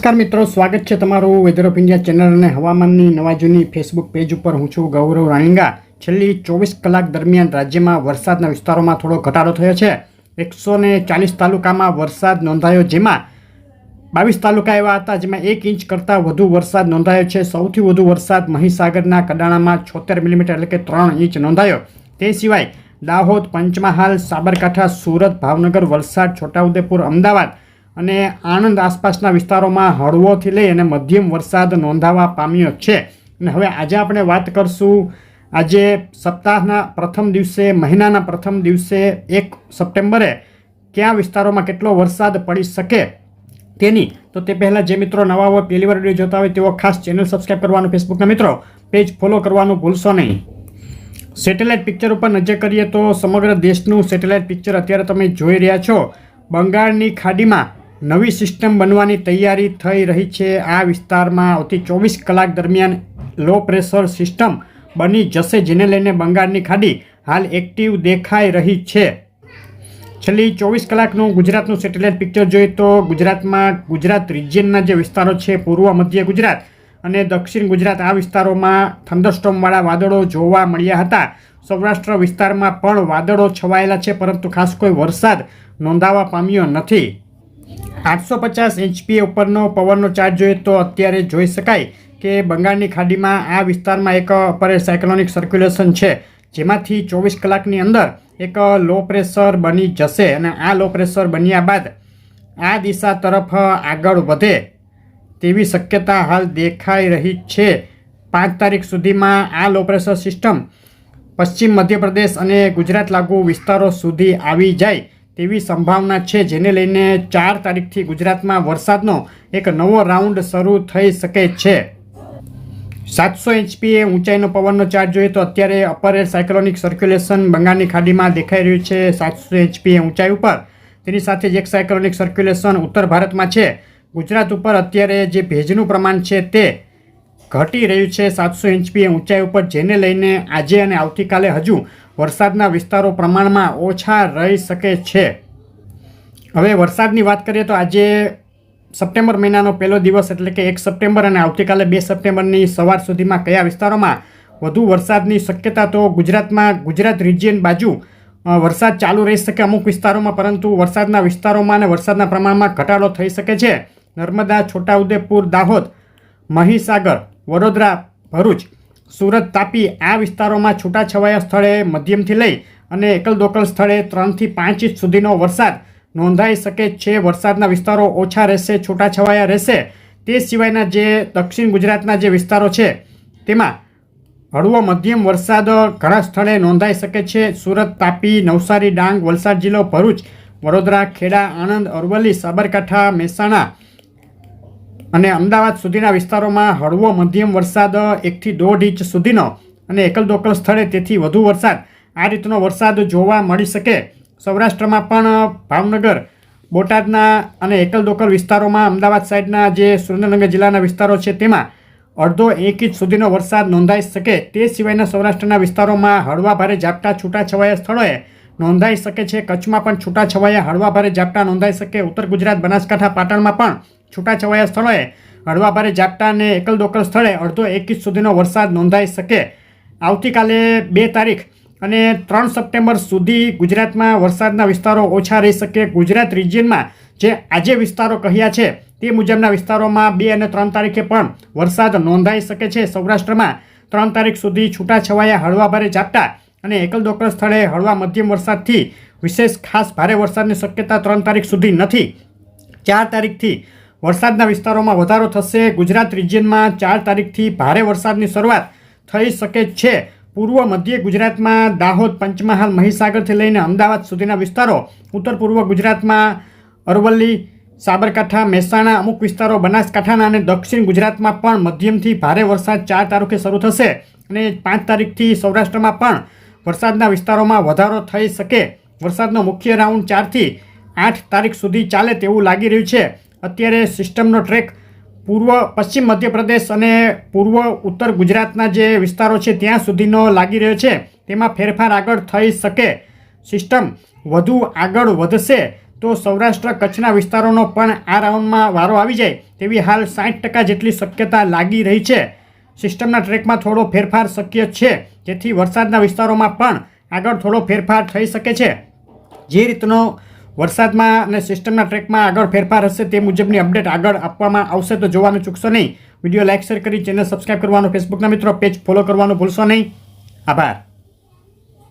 નમસ્કાર મિત્રો, સ્વાગત છે તમારું વેધર ઓફ ઇન્ડિયા ચેનલ અને હવામાનની નવા જૂની ફેસબુક પેજ ઉપર. હું છું ગૌરવ રાણીંગા. છેલ્લી ચોવીસ કલાક દરમિયાન રાજ્યમાં વરસાદના વિસ્તારોમાં થોડો ઘટાડો થયો છે. એકસો ને ચાલીસ તાલુકામાં વરસાદ નોંધાયો, જેમાં બાવીસ તાલુકા એવા હતા, જેમાં એક ઇંચ કરતાં વધુ વરસાદ નોંધાયો છે. સૌથી વધુ વરસાદ મહીસાગરના કડાણામાં છોતેર મિલીમીટર એટલે કે ત્રણ ઇંચ નોંધાયો. તે સિવાય દાહોદ, પંચમહાલ, સાબરકાંઠા, સુરત, ભાવનગર, વલસાડ, છોટાઉદેપુર, અમદાવાદ અને આણંદ આસપાસના વિસ્તારોમાં હળવોથી લઈ અને મધ્યમ વરસાદ નોંધાવા પામ્યો છે. અને હવે આજે આપણે વાત કરશું, આજે સપ્તાહના પ્રથમ દિવસે, મહિનાના પ્રથમ દિવસે એક સપ્ટેમ્બરે કયા વિસ્તારોમાં કેટલો વરસાદ પડી શકે તેની. તો તે પહેલાં જે મિત્રો નવા હોય, પહેલી વાર વીડિયો જોતા હોય, તેઓ ખાસ ચેનલ સબસ્ક્રાઈબ કરવાનું, ફેસબુકના મિત્રો પેજ ફોલો કરવાનું ભૂલશો નહીં. સેટેલાઇટ પિક્ચર ઉપર નજર કરીએ તો સમગ્ર દેશનું સેટેલાઇટ પિક્ચર અત્યારે તમે જોઈ રહ્યા છો. બંગાળની ખાડીમાં નવી સિસ્ટમ બનવાની તૈયારી થઈ રહી છે. આ વિસ્તારમાં આવતી ચોવીસ કલાક દરમિયાન લો પ્રેશર સિસ્ટમ બની જશે, જેને લઈને બંગાળની ખાડી હાલ એક્ટિવ દેખાઈ રહી છે. છેલ્લી ચોવીસ કલાકનું ગુજરાતનું સેટેલાઇટ પિક્ચર જોઈએ તો ગુજરાતમાં ગુજરાત રિજિયનના જે વિસ્તારો છે, પૂર્વ, મધ્ય ગુજરાત અને દક્ષિણ ગુજરાત, આ વિસ્તારોમાં થંડરસ્ટોમવાળા વાદળો જોવા મળ્યા હતા. સૌરાષ્ટ્ર વિસ્તારમાં પણ વાદળો છવાયેલા છે, પરંતુ ખાસ કોઈ વરસાદ નોંધાવા પામ્યો નથી. આઠસો પચાસ એચપી ઉપરનો પવનનો ચાર્જ જોઈએ તો અત્યારે જોઈ શકાય કે બંગાળની ખાડીમાં આ વિસ્તારમાં એક, અપર સાયક્લોનિક સર્ક્યુલેશન છે. જેમાંથી ચોવીસ કલાકની અંદર એક લો પ્રેશર બની જશે અને આ લો પ્રેશર બન્યા બાદ આ દિશા તરફ આગળ વધે તેવી શક્યતા હાલ દેખાઈ રહી છે. પાંચ તારીખ સુધીમાં આ લો પ્રેશર સિસ્ટમ પશ્ચિમ મધ્યપ્રદેશ અને ગુજરાત લાગુ વિસ્તારો સુધી આવી જાય તેવી સંભાવના છે જેને લઈને ચાર તારીખથી ગુજરાતમાં વરસાદનો એક નવો રાઉન્ડ શરૂ થઈ શકે છે. સાતસો એચપીએ ઊંચાઈનો પવનનો ચાર્જ જોઈએ તો અત્યારે અપર એર સાયક્લોનિક સર્ક્યુલેશન બંગાળની ખાડીમાં દેખાઈ રહ્યું છે. સાતસો એચપીએ ઊંચાઈ ઉપર. તેની સાથે જ એક સાયક્લોનિક સર્ક્યુલેશન ઉત્તર ભારતમાં છે. ગુજરાત ઉપર અત્યારે જે ભેજનું પ્રમાણ છે તે ઘટી રહ્યું છે. સાતસો એચપીએ ઊંચાઈ ઉપર, જેને લઈને આજે અને આવતીકાલે હજુ વરસાદના વિસ્તારો પ્રમાણમાં ઓછા રહી શકે છે. હવે વરસાદની વાત કરીએ તો આજે સપ્ટેમ્બર મહિનાનો પહેલો દિવસ એટલે કે એક સપ્ટેમ્બર અને આવતીકાલે બે સપ્ટેમ્બરની સવાર સુધીમાં કયા વિસ્તારોમાં વધુ વરસાદની શક્યતા? તો ગુજરાતમાં ગુજરાત રિજિયન બાજુ વરસાદ ચાલુ રહી શકે અમુક વિસ્તારોમાં, પરંતુ વરસાદના વિસ્તારોમાં અને વરસાદના પ્રમાણમાં ઘટાડો થઈ શકે છે. નર્મદા, છોટાઉદેપુર, દાહોદ, મહીસાગર, વડોદરા, ભરૂચ સુરત તાપી આ વિસ્તારોમાં છૂટાછવાયા સ્થળે મધ્યમથી લઈ અને એકલ દોકલ સ્થળે ત્રણથી પાંચ ઇંચ સુધીનો વરસાદ નોંધાઈ શકે છે. વરસાદના વિસ્તારો ઓછા રહેશે, છૂટાછવાયા રહેશે. તે સિવાયના જે દક્ષિણ ગુજરાતના જે વિસ્તારો છે, તેમાં હળવો મધ્યમ વરસાદ ઘણા સ્થળે નોંધાઈ શકે છે. સુરત, તાપી, નવસારી, ડાંગ, વલસાડ જિલ્લો, ભરૂચ, વડોદરા, ખેડા, આણંદ, અરવલ્લી, સાબરકાંઠા, મહેસાણા અને અમદાવાદ સુધીના વિસ્તારોમાં હળવો મધ્યમ વરસાદ એકથી દોઢ ઇંચ સુધીનો અને એકલ દોકલ સ્થળે તેથી વધુ વરસાદ. આ રીતનો વરસાદ જોવા મળી શકે. સૌરાષ્ટ્રમાં પણ ભાવનગર, બોટાદના અને એકલ દોકલ વિસ્તારોમાં અમદાવાદ સાઈડના જે સુરેન્દ્રનગર જિલ્લાના વિસ્તારો છે તેમાં અડધો એક ઇંચ સુધીનો વરસાદ નોંધાઈ શકે. તે સિવાયના સૌરાષ્ટ્રના વિસ્તારોમાં હળવા ભારે ઝાપટા છૂટાછવાયા સ્થળોએ નોંધાઈ શકે છે. કચ્છમાં પણ છૂટાછવાયા હળવા ભારે ઝાપટા નોંધાઈ શકે. ઉત્તર ગુજરાત, બનાસકાંઠા, પાટણમાં પણ છૂટાછવાયા સ્થળોએ હળવા ભારે ઝાપટા અને એકલ દોકલ સ્થળે અડધો એક ઇંચ સુધીનો વરસાદ નોંધાઈ શકે. આવતીકાલે બે તારીખ અને ત્રણ સપ્ટેમ્બર સુધી ગુજરાતમાં વરસાદના વિસ્તારો ઓછા રહી શકે. ગુજરાત રિજિયનમાં જે આજે વિસ્તારો કહ્યા છે તે મુજબના વિસ્તારોમાં બે અને ત્રણ તારીખે પણ વરસાદ નોંધાઈ શકે છે. સૌરાષ્ટ્રમાં ત્રણ તારીખ સુધી છૂટાછવાયા હળવા ભારે ઝાપટા અને એકલ દોકલ સ્થળે હળવા મધ્યમ વરસાદથી વિશેષ ખાસ ભારે વરસાદની શક્યતા ત્રણ તારીખ સુધી નથી. ચાર તારીખથી વરસાદના વિસ્તારોમાં વધારો થશે. ગુજરાત રિજિયનમાં ચાર તારીખથી ભારે વરસાદની શરૂઆત થઈ શકે છે. પૂર્વ મધ્ય ગુજરાતમાં દાહોદ, પંચમહાલ, મહીસાગરથી લઈને અમદાવાદ સુધીના વિસ્તારો, ઉત્તર પૂર્વ ગુજરાતમાં અરવલ્લી, સાબરકાંઠા, મહેસાણા, અમુક વિસ્તારો, બનાસકાંઠાના અને દક્ષિણ ગુજરાતમાં પણ મધ્યમથી ભારે વરસાદ ચાર તારીખે શરૂ થશે અને પાંચ તારીખથી સૌરાષ્ટ્રમાં પણ વરસાદના વિસ્તારોમાં વધારો થઈ શકે. વરસાદનો મુખ્ય રાઉન્ડ ચારથી આઠ તારીખ સુધી ચાલે તેવું લાગી રહ્યું છે. અત્યારે સિસ્ટમનો ટ્રેક પૂર્વ, પશ્ચિમ મધ્યપ્રદેશ અને પૂર્વ ઉત્તર ગુજરાતના જે વિસ્તારો છે, ત્યાં સુધીનો લાગી રહ્યો છે. તેમાં ફેરફાર આગળ થઈ શકે. સિસ્ટમ વધુ આગળ વધશે તો સૌરાષ્ટ્ર કચ્છના વિસ્તારોનો પણ આ રાઉન્ડમાં વારો આવી જાય તેવી હાલ સાઠ ટકા જેટલી શક્યતા લાગી રહી છે. સિસ્ટમના ટ્રેકમાં થોડો ફેરફાર શક્ય છે, જેથી વરસાદના વિસ્તારોમાં પણ આગળ થોડો ફેરફાર થઈ શકે છે. જે રીતનો વરસાદમાં અને સિસ્ટમના ટ્રેકમાં આગળ ફેરફાર હશે તે મુજબની અપડેટ આગળ આપવામાં આવશે, તો જોવાનું ચૂકશો નહીં. વીડિયો લાઇક શેર કરી, ચેનલ સબસ્ક્રાઇબ કરવાનો, ફેસબુકના મિત્રો, પેજ ફોલો કરવાનું ભૂલશો નહીં. આભાર.